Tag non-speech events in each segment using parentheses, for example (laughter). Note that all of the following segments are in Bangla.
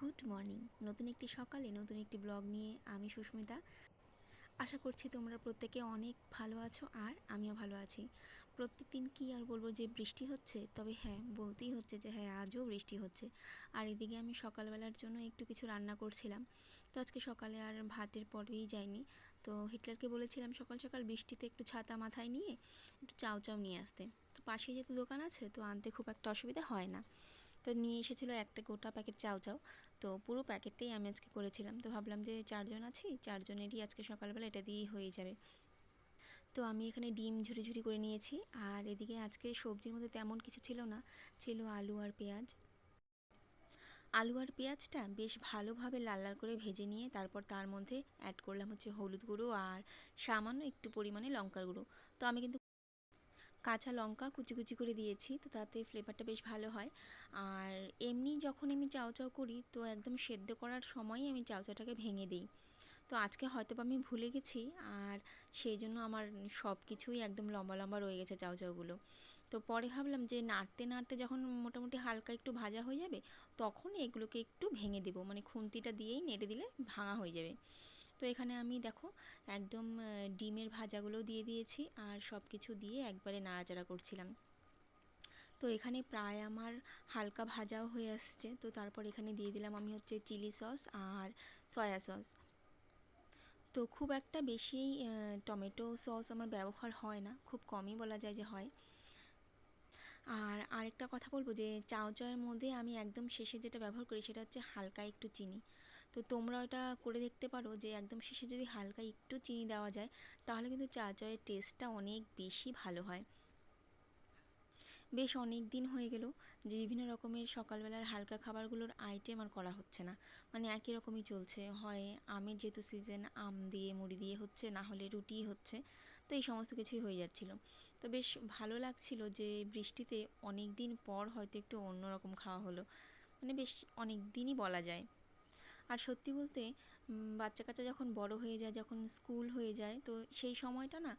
Good morning. নতুন একটি সকালে নতুন একটি ব্লগ নিয়ে আমি সুস্মিতা। আশা করছি তোমরা প্রত্যেকে অনেক ভালো আছো আর আমিও ভালো আছি। প্রত্যেক দিন কী আর বলব যে বৃষ্টি হচ্ছে? তবে হ্যাঁ বলতেই হচ্ছে যে হ্যাঁ আজও বৃষ্টি হচ্ছে। আর এদিকে আমি সকালবেলার জন্য একটু কিছু রান্না করছিলাম। তো আজকে সকালে আর ভাতের পর্বেই যায়নি তো হিটলারকে বলেছিলাম সকাল সকাল বৃষ্টিতে একটু ছাতা মাথায় নিয়ে একটু চাউ চাউ নিয়ে আসতে। তো পাশেই যেহেতু দোকান আছে, তো আনতে খুব একটা অসুবিধা হয় না। তো নিয়ে এসেছিল একটা গোটা প্যাকেট চাউ চাউ তো পুরো প্যাকেটটাই আমি আজকে করেছিলাম। তো ভাবলাম যে চারজন আছি, চারজনেরই আজকে সকালবেলা এটা দিয়েই হয়ে যাবে। তো আমি এখানে ডিম ঝুরি ঝুরি করে নিয়েছি। আর এদিকে আজকে সবজির মধ্যে তেমন কিছু ছিল না, ছিল আলু আর পেঁয়াজ। আলু আর পেঁয়াজটা বেশ ভালোভাবে লাল লাল করে ভেজে নিয়ে তারপর তার মধ্যে অ্যাড করলাম হচ্ছে হলুদ গুঁড়ো আর সামান্য একটু পরিমাণে লঙ্কার গুঁড়ো। তো আমি কিন্তু কাঁচা লঙ্কা কুচি কুচি করে দিয়েছি, তো তাতে ফ্লেভারটা বেশ ভালো হয়। আর এমনি যখন আমি চাউ চাউ করি, তো একদম সেদ্ধ করার সময়ই আমি চাউ চাউটাকে ভেঙে দিই। তো আজকে হয়তো আমি ভুলে গেছি, আর সেই জন্য আমার সব কিছুই একদম লম্বা লম্বা রয়ে গেছে চাউ চাউগুলো তো পরে ভাবলাম যে নাড়তে নাড়তে যখন মোটামুটি হালকা একটু ভাজা হয়ে যাবে তখন এগুলোকে একটু ভেঙে দেবো। মানে খুন্তিটা দিয়েই নেড়ে দিলে ভাঙা হয়ে যাবে। তো এখানে আমি দেখো একদম ডিমের ভাজাগুলোও দিয়ে দিয়েছি আর সব কিছু দিয়ে একবারে নাড়াচাড়া করছিলাম। তো এখানে প্রায় আমার হালকা ভাজাও হয়ে আসছে। তো তারপর এখানে দিয়ে দিলাম আমি হচ্ছে চিলি সস আর সয়া সস। তো খুব একটা বেশি টমেটো সস আমার ব্যবহার হয় না, খুব কমই বলা যায় যে হয়। আর আরেকটা কথা বলব যে চাউ চাউয়ের মধ্যে আমি একদম শেষে যেটা ব্যবহার করি সেটা হচ্ছে হালকা একটু চিনি। তো তোমরা ওটা করে দেখতে পারো যে একদম শেষে যদি হালকা একটু চিনি দেওয়া যায়, তাহলে কিন্তু চা চায়ের টেস্টটা অনেক বেশি ভালো হয়। বেশ অনেক দিন হয়ে গেল যে বিভিন্ন রকমের সকালবেলার হালকা খাবারগুলোর আইটেম আর করা হচ্ছে না। মানে একই রকমই চলছে। হয় আমের যেহেতু সিজন আম দিয়ে, মুড়ি দিয়ে হচ্ছে, না হলে রুটিই হচ্ছে, তো এই সমস্ত কিছুই হয়ে যাচ্ছিল। তো বেশ ভালো লাগছিল যে বৃষ্টিতে অনেক দিন পর হয়তো একটু অন্যরকম খাওয়া হলো। মানে বেশ অনেক দিনই বলা যায়। আর সত্যি বলতে বাচ্চা কাচ্চা যখন বড় হয়ে যায়, যখন স্কুল হয়ে যায়, তো সেই সময়টা না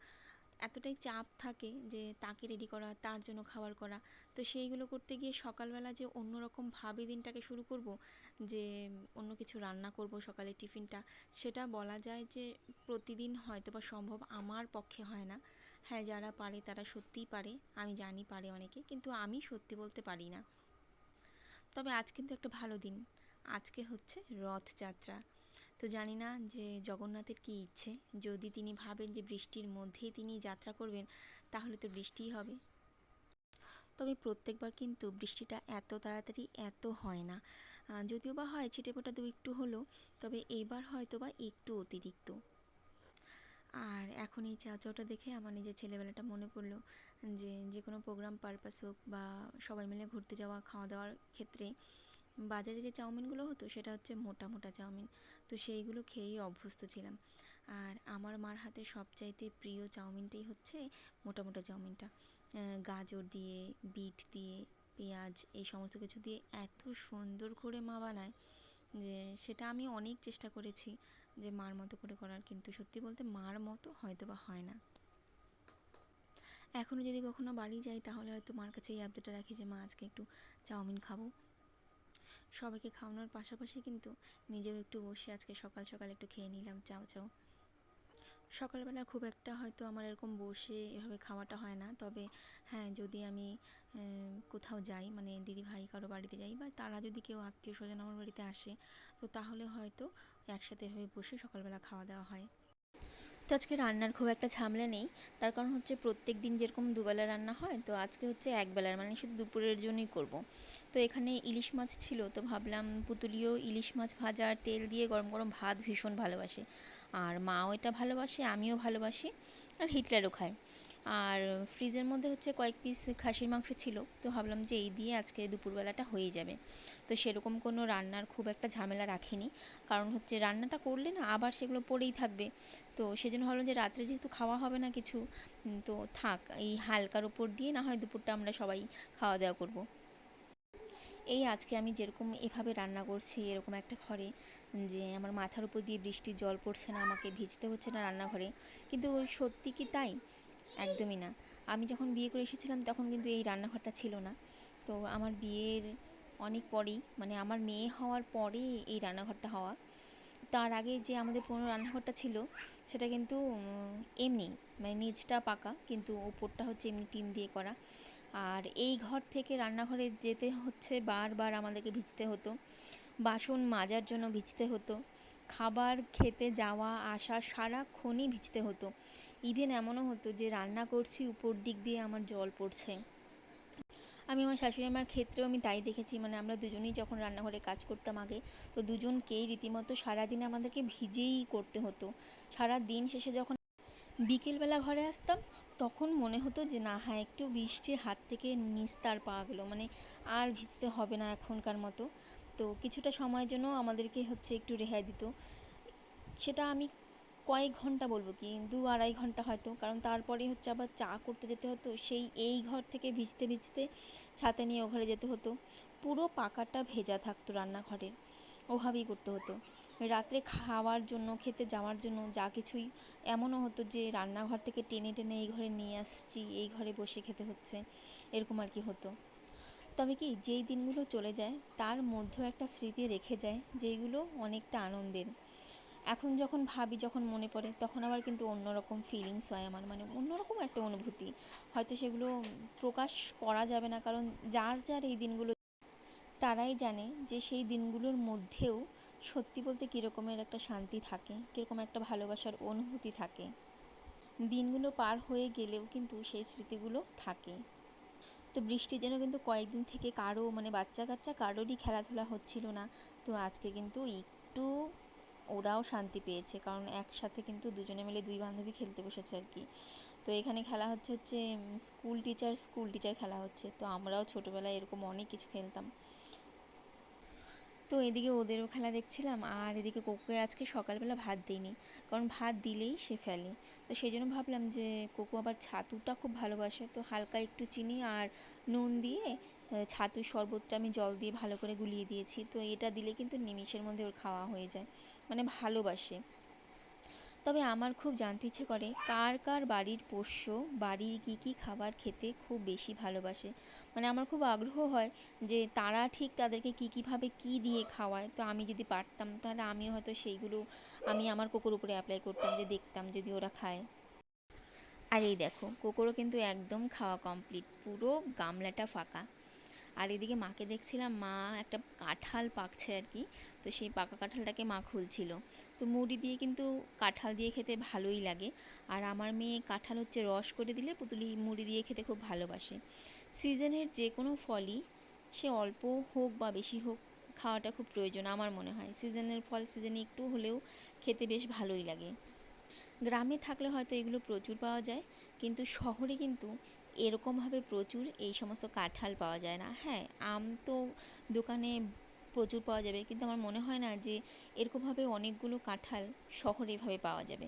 এতটাই চাপ থাকে যে তাকে রেডি করা, তার জন্য খাবার করা। তো সেইগুলো করতে গিয়ে সকালবেলা যে অন্য রকমভাবে দিনটাকে শুরু করব, যে অন্য কিছু রান্না করব সকালের টিফিনটা, সেটা বলা যায় যে প্রতিদিন হয়তো বা সম্ভব আমার পক্ষে হয় না। হ্যাঁ যারা পারে তারা সত্যিই পারে, আমি জানি পারে অনেকে, কিন্তু আমি সত্যি বলতে পারি না। তবে আজ কিন্তু একটা ভালো দিন। আজকে হচ্ছে রথযাত্রা। তো জানি না যে জগন্নাথের কী ইচ্ছে। যদি তিনি ভাবেন যে বৃষ্টির মধ্যেই তিনি যাত্রা করবেন, তাহলে তো বৃষ্টিই হবে। তবে প্রত্যেকবার কিন্তু বৃষ্টিটা এত তাড়াতাড়ি এত হয় না। যদিও বা হয় ছিটেফোঁটা দু একটু হলো, তবে এবার হয়তো বা একটু অতিরিক্ত। আর এখন এই চা চাওটা দেখে আমার নিজের ছেলেবেলাটা মনে পড়ল যে যে কোনো প্রোগ্রাম পারপাস হোক বা সবাই মিলে ঘুরতে যাওয়া, খাওয়া দাওয়ার ক্ষেত্রে বাজারে যে চাউমিনগুলো হতো, সেটা হচ্ছে মোটা মোটা চাউমিন। তো সেইগুলো খেয়েই অভ্যস্ত ছিলাম। আর আমার মার হাতে সবচাইতে প্রিয় চাউমিনটাই হচ্ছে মোটা মোটা চাউমিনটা। গাজর দিয়ে, বিট দিয়ে, পেঁয়াজ, এই সমস্ত কিছু দিয়ে এত সুন্দর করে মা বানায় যে সেটা আমি অনেক চেষ্টা করেছি যে মার মতো করে করার, কিন্তু সত্যি বলতে মার মতো হয়তো বা হয় না। এখনও যদি কখনো বাড়ি যাই, তাহলে হয়তো মার কাছে এই আবদারটা রাখি যে, মা, আজকে একটু চাউমিন খাব। সবাইকে খাওয়ানোর পাশাপাশি কিন্তু নিজেও একটু বসে আজকে সকাল সকাল একটু খেয়ে নিলাম, চাও চাউ সকালবেলা খুব একটা হয়তো আমার এরকম বসে এভাবে খাওয়াটা হয় না, তবে হ্যাঁ যদি আমি কোথাও যাই মানে দিদিভাই কারও বাড়িতে যাই বা তারা যদি কেউ আত্মীয় স্বজন আমার বাড়িতে আসে, তো তাহলে হয়তো একসাথে এভাবে বসে সকালবেলা খাওয়া দাওয়া হয়। তো আজকে রান্নার খুব একটা ঝামেলা নেই। তার কারণ হচ্ছে প্রত্যেক দিন যেরকম দুবেলা রান্না হয়, তো আজকে হচ্ছে একবেলার মানে শুধু দুপুরের জন্যই করব। তো এখানে ইলিশ মাছ ছিল, তো ভাবলাম পুতুলিও ইলিশ মাছ ভাজা আর তেল দিয়ে গরম গরম ভাত ভীষণ ভালোবাসে। আর মাও এটা ভালোবাসে, আমিও ভালোবাসি, আর হিটলারও খায়। আর ফ্রিজের মধ্যে হচ্ছে কয়েক পিস খাসির মাংস ছিল, তো ভাবলাম যে এই দিয়ে আজকে দুপুরবেলাটা হয়ে যাবে। তো সেরকম কোনো রান্নার খুব একটা ঝামেলা রাখিনি, কারণ হচ্ছে রান্নাটা করলে না আবার সেগুলো পড়েই থাকবে। তো সেজন্য ভাবলাম যে রাত্রে যেহেতু খাওয়া হবে না কিছু তো থাক, এই হালকার ওপর দিয়ে না হয় দুপুরটা আমরা সবাই খাওয়া দাওয়া করব। এই আজকে আমি যেরকম এভাবে রান্না করছি, এরকম একটা ঘরে, যে আমার মাথার উপর দিয়ে বৃষ্টির জল পড়ছে না, আমাকে ভিজতে হচ্ছে না রান্নাঘরে। কিন্তু সত্যি কি তাই? একদমই না। আমি যখন বিয়ে করে এসেছিলাম তখন কিন্তু এই রান্নাঘরটা ছিল না। তো আমার বিয়ের অনেক পরেই মানে আমার মেয়ে হওয়ার পরে এই রান্নাঘরটা হওয়া। তার আগে যে আমাদের পুরনো রান্নাঘরটা ছিল, সেটা কিন্তু এমনি মানে নিচটা পাকা, কিন্তু ওপরটা হচ্ছে এমনি টিন দিয়ে করা। আর এই ঘর থেকে রান্নাঘরে যেতে হচ্ছে বারবার আমাদেরকে ভিজতে হতো। বাসন মাজার জন্য ভিজতে হতো। খাবার খেতে যাওয়া, আসা সারাক্ষণই ভিজতে হতো। ইভেন এমনও হতো যে রান্না করছি, উপর দিক দিয়ে আমার জল পড়ছে। আমি আমার শাশুড়ি মার ক্ষেত্রেও আমি তাই দেখেছি। মানে আমরা দুজনেই যখন রান্নাঘরে কাজ করতাম আগে, তো দুজনকেই রীতিমতো সারাদিন আমাদেরকে ভিজেই করতে হতো। সারাদিন শেষে যখন বিকেলবেলা ঘরে আসতাম, তখন মনে হতো যে না হ্যাঁ একটু বৃষ্টির হাত থেকে নিস্তার পাওয়া গেলো। মানে আর ভিজতে হবে না এখনকার মতো। তো কিছুটা সময়ের জন্য আমাদেরকে হচ্ছে একটু রেহাই দিত। সেটা আমি কয়েক ঘণ্টা বলব কি, দু আড়াই ঘণ্টা হয়তো, কারণ তারপরে হচ্ছে আবার চা করতে যেতে হতো, সেই এই ঘর থেকে ভিজতে ভিজতে ছাতা নিয়ে ও ঘরে যেতে হতো। পুরো পাকাটা ভেজা থাকতো রান্নাঘরের ওভাবেই করতে হতো। রাত্রে খাওয়ার জন্য, খেতে যাওয়ার জন্য যা কিছুই, এমনও হতো যে রান্নাঘর থেকে টেনে টেনে এই ঘরে নিয়ে আসছি, এই ঘরে বসে খেতে হচ্ছে, এরকম আর কি হতো। তবে কি যেই দিনগুলো চলে যায়, তার মধ্যেও একটা স্মৃতি রেখে যায়, যেইগুলো অনেকটা আনন্দের। এখন যখন ভাবি, যখন মনে পড়ে, তখন আবার কিন্তু অন্যরকম ফিলিংস হয় আমার মানে অন্যরকম একটা অনুভূতি। হয়তো সেগুলো প্রকাশ করা যাবে না, কারণ যার যার এই দিনগুলো তারাই জানে যে সেই দিনগুলোর মধ্যেও সত্যি বলতে কীরকমের একটা শান্তি থাকে, কীরকম একটা ভালোবাসার অনুভূতি থাকে। দিনগুলো পার হয়ে গেলেও কিন্তু সেই স্মৃতিগুলো থাকে। তো বৃষ্টির জন্য কিন্তু কয়েকদিন থেকে কারও মানে বাচ্চা কাচ্চা কারোরই খেলাধুলা হচ্ছিল না। তো আজকে কিন্তু একটু ওরাও শান্তি পেয়েছে, কারণ একসাথে কিন্তু দুজনে মিলে দুই বান্ধবী খেলতে বসেছে আর কি। তো এখানে খেলা হচ্ছে হচ্ছে স্কুল টিচার স্কুল টিচার খেলা হচ্ছে। তো আমরাও ছোটোবেলায় এরকম অনেক কিছু খেলতাম। তো এদিকে ওদেরও খেলা দেখছিলাম, আর এদিকে কোকোকে আজকে সকালবেলা ভাত দিইনি, কারণ ভাত দিলেই সে ফেলে। তো সেই জন্য ভাবলাম যে কোকো আবার ছাতুটা খুব ভালোবাসে, তো হালকা একটু চিনি আর নুন দিয়ে ছাতুর শরবতটা আমি জল দিয়ে ভালো করে গুলিয়ে দিয়েছি। তো এটা দিলে কিন্তু নিমিষের মধ্যে ওর খাওয়া হয়ে যায় মানে ভালোবাসে। তবে আমার খুব জানতে ইচ্ছে করে কার কার বাড়ির পোষ্য বাড়ির কী কী খাবার খেতে খুব বেশি ভালোবাসে। মানে আমার খুব আগ্রহ হয় যে তারা ঠিক তাদেরকে কী কীভাবে কী দিয়ে খাওয়ায়। তো আমি যদি পারতাম তাহলে আমিও হয়তো সেইগুলো আমি আমার কোকোর উপরে অ্যাপ্লাই করতাম যে দেখতাম যদি ওরা খায়। আর এই দেখো, কোকোরও কিন্তু একদম খাওয়া কমপ্লিট পুরো গামলাটা ফাঁকা। আর এদিকে মাকে দেখছিলাম, মা একটা কাঁঠাল পাকছে আর কি। তো সেই পাকা কাঁঠালটাকে মা খুলছিল। তো মুড়ি দিয়ে কিন্তু কাঁঠাল দিয়ে খেতে ভালোই লাগে। আর আমার মেয়ে কাঁঠাল হচ্ছে রস করে দিলে পুতুলি মুড়ি দিয়ে খেতে খুব ভালোবাসে। সিজনের যে কোনো ফলই সে অল্প হোক বা বেশি হোক খাওয়াটা খুব প্রয়োজন আমার মনে হয়। সিজনের ফল সিজনে একটু হলেও খেতে বেশ ভালোই লাগে। গ্রামে থাকলে হয়তো এগুলো প্রচুর পাওয়া যায়, কিন্তু শহরে কিন্তু এরকমভাবে প্রচুর এই সমস্ত কাঁঠাল পাওয়া যায় না। হ্যাঁ আম তো দোকানে প্রচুর পাওয়া যাবে, কিন্তু আমার মনে হয় না যে এরকমভাবে অনেকগুলো কাঁঠাল শহরে এভাবে পাওয়া যাবে।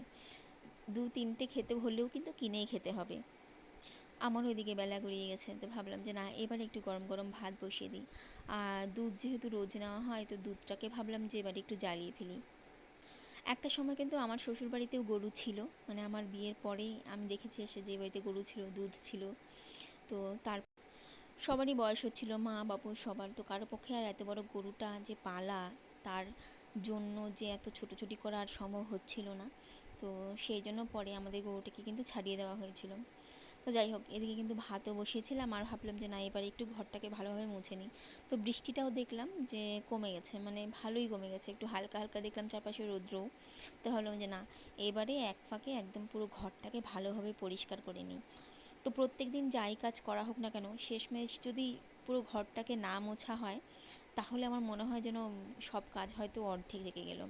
দু তিনটে খেতে হলেও কিন্তু কিনেই খেতে হবে। আমারও এদিকে বেলা গড়িয়ে গেছে, তো ভাবলাম যে না, এবার একটু গরম গরম ভাত বসিয়ে দিই। আর দুধ যেহেতু রোজ নেওয়া হয়, তো দুধটাকে ভাবলাম যে এবার একটু জ্বালিয়ে ফেলি। একটা সময় কিন্তু আমার শ্বশুর বাড়িতেও গরু ছিল। মানে আমার বিয়ের পরেই আমি দেখেছি এসে যে বাড়িতে গরু ছিল, দুধ ছিল। তো তার সবারই বয়স হচ্ছিল, মা বাবু সবার। তো কারও পক্ষে আর এত বড় গরুটা যে পালা, তার জন্য যে এত ছোটাছুটি করা আর সম্ভব হচ্ছিল না। তো সেই জন্য পরে আমাদের গরুটাকে কিন্তু ছাড়িয়ে দেওয়া হয়েছিল। তো যাই হোক, এদিকে কিন্তু ভাতও বসিয়েছিলাম আর ভাবলাম যে না, এবার একটু ঘরটাকে ভালোভাবে মুছে নিই। তো বৃষ্টিটাও দেখলাম যে কমে গেছে মানে ভালোই কমে গেছে। একটু হালকা হালকা দেখলাম চারপাশে রৌদ্রও। তো ভাবলাম যে না, এবারে এক ফাঁকে একদম পুরো ঘরটাকে ভালোভাবে পরিষ্কার করে নিই। তো প্রত্যেক দিন যাই কাজ করা হোক না কেন, শেষমেশ যদি পুরো ঘরটাকে না মোছা হয়, তাহলে আমার মনে হয় যেন সব কাজ হয়তো অর্ধেক থেকে গেল।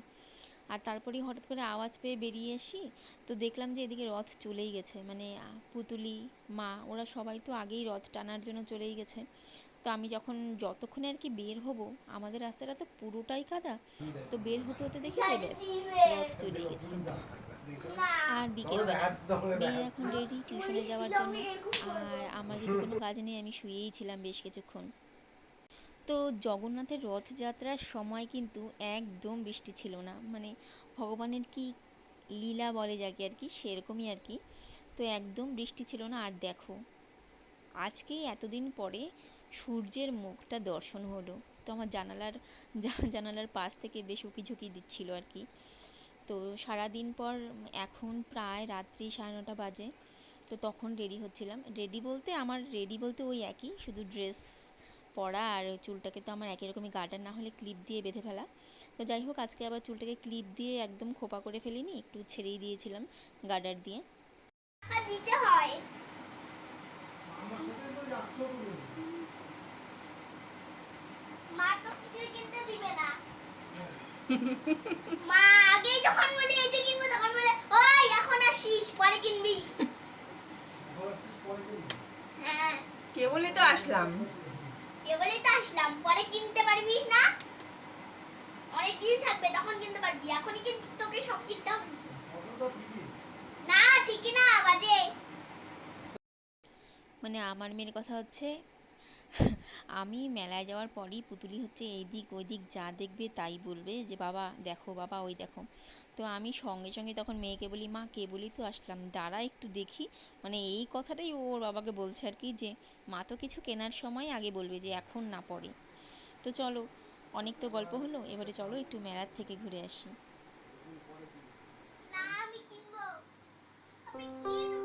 আর তারপরেই হঠাৎ করে আওয়াজ পেয়ে বেরিয়ে আসি তো দেখলাম যে এদিকে রথ চলেই গেছে। মানে পুতুলি, মা, ওরা সবাই তো আগেই রথ টানার জন্য চলেই গেছে। তো আমি যখন যতক্ষণে আর কি বের হব, আমাদের রাস্তাটা তো পুরোটাই কাদা। তো বের হতে হতে দেখি যে ব্যাস, রথ চলেই গেছে। আর বিকেলবেলা মেয়ে এখন রেডি টিউশনে যাওয়ার জন্য। আর আমার যদি কোনো কাজ নেই, আমি শুয়েই ছিলাম বেশ কিছুক্ষণ। তো জগন্নাথের রথযাত্রার সময় কিন্তু একদম বৃষ্টি ছিল না। মানে ভগবানের কি লীলা বলে যাকে আর কি, সেরকমই আর কি। তো একদম বৃষ্টি ছিল না। আর দেখো আজকেই এতদিন পরে সূর্যের মুখটা দর্শন হলো। তো আমার জানালার জানালার পাশ থেকে বেশ উঁকিঝুঁকি দিচ্ছিল আর কি। তো সারাদিন পর এখন প্রায় রাত্রি সাড়ে নটা বাজে। তো তখন রেডি হচ্ছিলাম। রেডি বলতে, আমার রেডি বলতে ওই একই, শুধু ড্রেস পরা আর চুলটাকে তো আমার একই রকমই গার্ডার না হলে ক্লিপ দিয়ে বেঁধে ফেলা। তো যাই হোক আজকে আবার চুলটাকে ক্লিপ দিয়ে একদম খোপা করে ফেলিনি একটু ছেড়েই দিয়েছিলাম গার্ডার দিয়ে। দিতে হয়। মা তো কিছুই কিনতে দিবে না। (laughs) মা আগেই যখন বলি এইটা কিনবো তখন বলে ওই এখন আসিস পরে কিনবি। হ্যাঁ। কেবলই তো তো আসলাম। পরে কিনতে পারবি না? অনেক দিন থাকবে, তখন কিনতে পারবি। এখনই কিন্তু তোকে সব কিনতে হবে। না, ঠিকই না, বাজে। মানে আমার মেয়ের কথা হচ্ছে, আমি মেলায় যাওয়ার পরই পুতুলি হচ্ছে এইদিক ওইদিক যা দেখবে তাই বলবে যে, বাবা, দেখো, বাবা, ওই দেখো। তো আমি সঙ্গে সঙ্গে তখন মেয়েকে বলি, মা, কে বলি? তো আসলাম। দাঁড়া একটু দেখি। মানে এই কথাটাই ওর বাবাকে বলছে আর কি যে, মা তো কিছু কেনার সময় আগে বলবে যে, এখন না পরে। তো চলো, অনেক তো গল্প হলো, এবারে চলো একটু মেলার থেকে ঘুরে আসি। না আমি কিনবো। আমি কিনবো।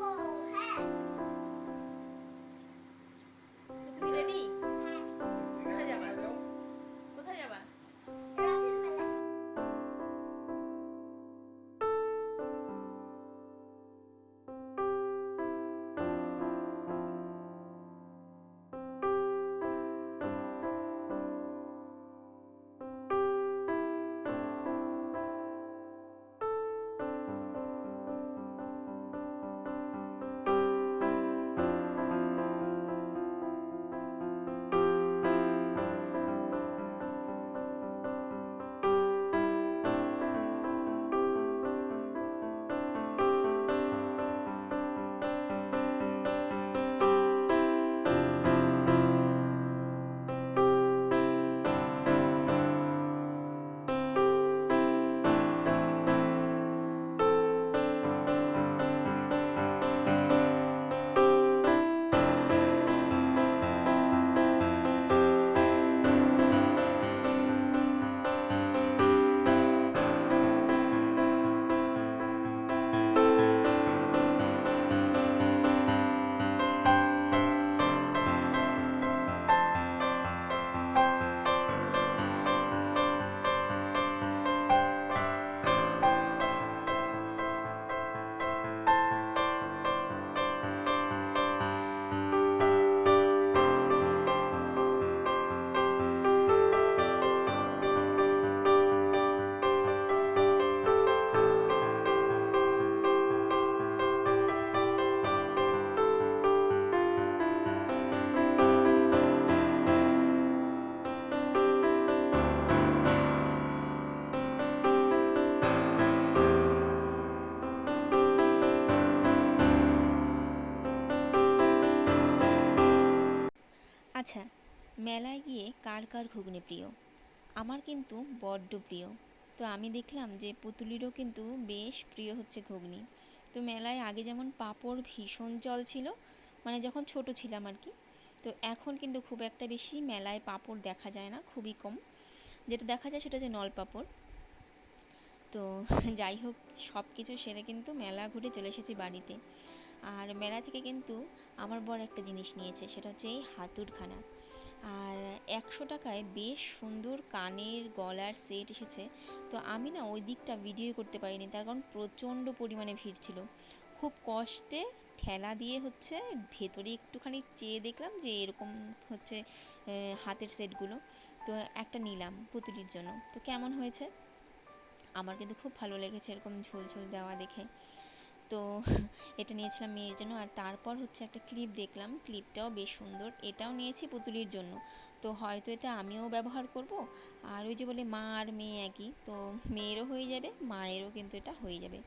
মেলায় গিয়ে কার কার ঘুগনি প্রিয়? আমার কিন্তু বড্ড প্রিয়। তো আমি দেখলাম যে পুতুলিরও কিন্তু বেশ প্রিয় হচ্ছে ঘুগনি। তো মেলায় আগে যেমন পাঁপড় ভীষণ চল ছিল মানে যখন ছোট ছিলাম আর কি, তো এখন কিন্তু খুব একটা বেশি মেলায় পাঁপড় দেখা যায় না, খুবই কম। যেটা দেখা যায় সেটা হচ্ছে নল পাঁপড়। তো যাই হোক সব কিছু সেরে কিন্তু মেলা ঘুরে চলে এসেছি বাড়িতে। আর মেলা থেকে কিন্তু আমার বর একটা জিনিস নিয়েছে, সেটা হচ্ছে এই হাতুড়খানা। আর একশো টাকায় বেশ সুন্দর কানের গলার সেট এসেছে। তো আমি না ওই দিকটা ভিডিও করতে পারিনি, তার কারণ প্রচণ্ড পরিমাণে ভিড় ছিল। খুব কষ্টে ঠেলা দিয়ে হচ্ছে ভেতরে একটুখানি চেয়ে দেখলাম যে এরকম হচ্ছে হাতের সেটগুলো তো একটা নিলাম পুতুলির জন্য। তো কেমন হয়েছে? আমার কিন্তু খুব ভালো লেগেছে এরকম ঝোল ঝোল দেওয়া দেখে। তো এটা নিয়েছিলাম মেয়ের জন্য। আর তারপর হচ্ছে একটা ক্লিপ দেখলাম। ক্লিপটাও বেশ সুন্দর। এটাও নিয়েছি পুতুলির জন্য। তো হয়তো এটা আমিও ব্যবহার করব। আর ওই যে বলে মা আর মেয়ে একই। তো মেয়েরও হয়ে যাবে, মায়েরও কিন্তু এটা হয়ে যাবে।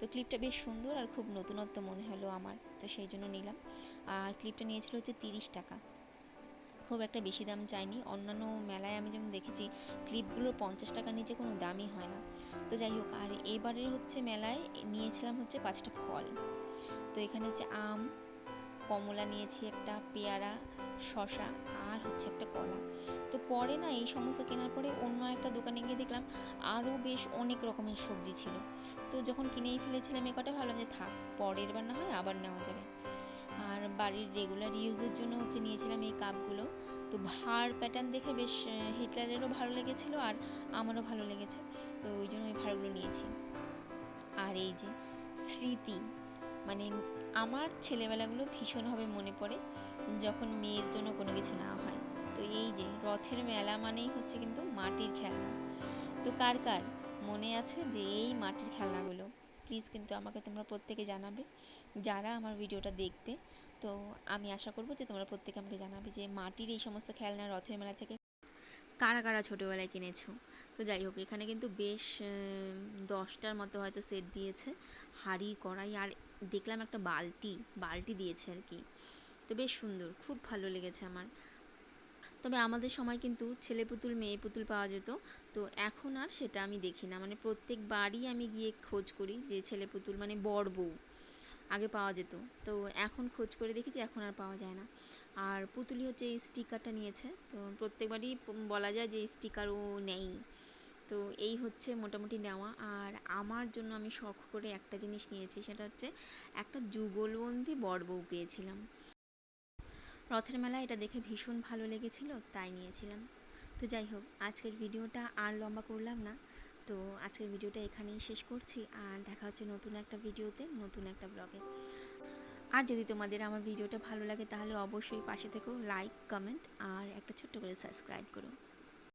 তো ক্লিপটা বেশ সুন্দর আর খুব নতুনত্ব মনে হলো আমার। তো সেই জন্য নিলাম। আর ক্লিপটা নিয়েছিল হচ্ছে তিরিশ টাকা। খুব একটা বেশি দাম চাইনি। অন্যান্য মেলায় আমি যেমন দেখেছি ক্লিপগুলো পঞ্চাশ টাকার নিচে কোনো দামই হয় না। তো যাই হোক, আর এবারের হচ্ছে মেলায় নিয়েছিলাম হচ্ছে পাঁচটা ফল। তো এখানে হচ্ছে আম, কমলা নিয়েছি একটা, পেয়ারা, শসা আর হচ্ছে একটা কলা। তো পরে না এই সমস্ত কেনার পরে অন্য একটা দোকানে গিয়ে দেখলাম আরও বেশ অনেক রকমের সবজি ছিল। তো যখন কিনেই ফেলেছিলাম এ কটা, ভাবলাম যে থাক, পরের বার না হয় আবার নেওয়া যাবে। আর বাড়ির রেগুলার ইউজের কাপগুলো। তো ভার প্যাটার্ন দেখে বেশ হিটলারেরও ভালো লেগেছিল আর আমারও ভালো লেগেছে। তো ওই জন্য ওই ভারগুলো নিয়েছি। আর এই যে স্মৃতি মানে আমার ছেলেবেলাগুলো ভীষণভাবে মনে পড়ে যখন মেয়ের জন্য কোনো কিছু না হয়। তো এই যে রথের মেলা মানেই হচ্ছে কিন্তু মাটির খেলনা। তো কার কার মনে আছে যে এই মাটির খেলনাগুলো? প্লিজ কিন্তু আমাকে তোমরা প্রত্যেকে জানাবে, যারা আমার ভিডিওটা দেখবে। তো আমি আশা করব যে তোমরা প্রত্যেকে আমাকে জানাবে যে মাটির এই সমস্ত খেলনা রথের মেলা থেকে কারা কারা ছোটোবেলায় কিনেছো? তো যাই হোক, এখানে কিন্তু বেশ দশটার মতো হয়তো সেট দিয়েছে, হাঁড়ি, কড়াই, আর দেখলাম একটা বালতি বালতি দিয়েছে আর কি। তো বেশ সুন্দর, খুব ভালো লেগেছে আমার। তবে আমাদের সময় কিন্তু ছেলে পুতুল, মেয়ে পুতুল পাওয়া যেত। তো এখন আর সেটা আমি দেখি না। মানে প্রত্যেক বাড়ি আমি গিয়ে খোঁজ করি যে ছেলে পুতুল মানে বর বউ আগে পাওয়া যেত। তো এখন খোঁজ করে দেখি যে এখন আর পাওয়া যায় না। আর পুতুলি হচ্ছে এই স্টিকারটা নিয়েছে। তো প্রত্যেকবারই বলা যায় যে স্টিকার ও নেই। তো এই হচ্ছে মোটামুটি নেওয়া। আর আমার জন্য আমি শখ করে একটা জিনিস নিয়েছি, সেটা হচ্ছে একটা যুগলবন্দি বর বউ পেয়েছিলাম। রথের মেলা এটা দেখে ভীষণ ভালো লেগেছিল, তাই নিয়েছিলাম। তো যাই হোক, আজকের ভিডিওটা আর লম্বা করলাম না। তো আজকের ভিডিওটা এখানেই শেষ করছি, আর দেখা হচ্ছে নতুন একটা ভিডিওতে, নতুন একটা ব্লগে। আর যদি তোমাদের আমার ভিডিওটা ভালো লাগে, তাহলে অবশ্যই পাশে থেকেও লাইক কমেন্ট আর একটা ছোট্ট করে সাবস্ক্রাইব করো।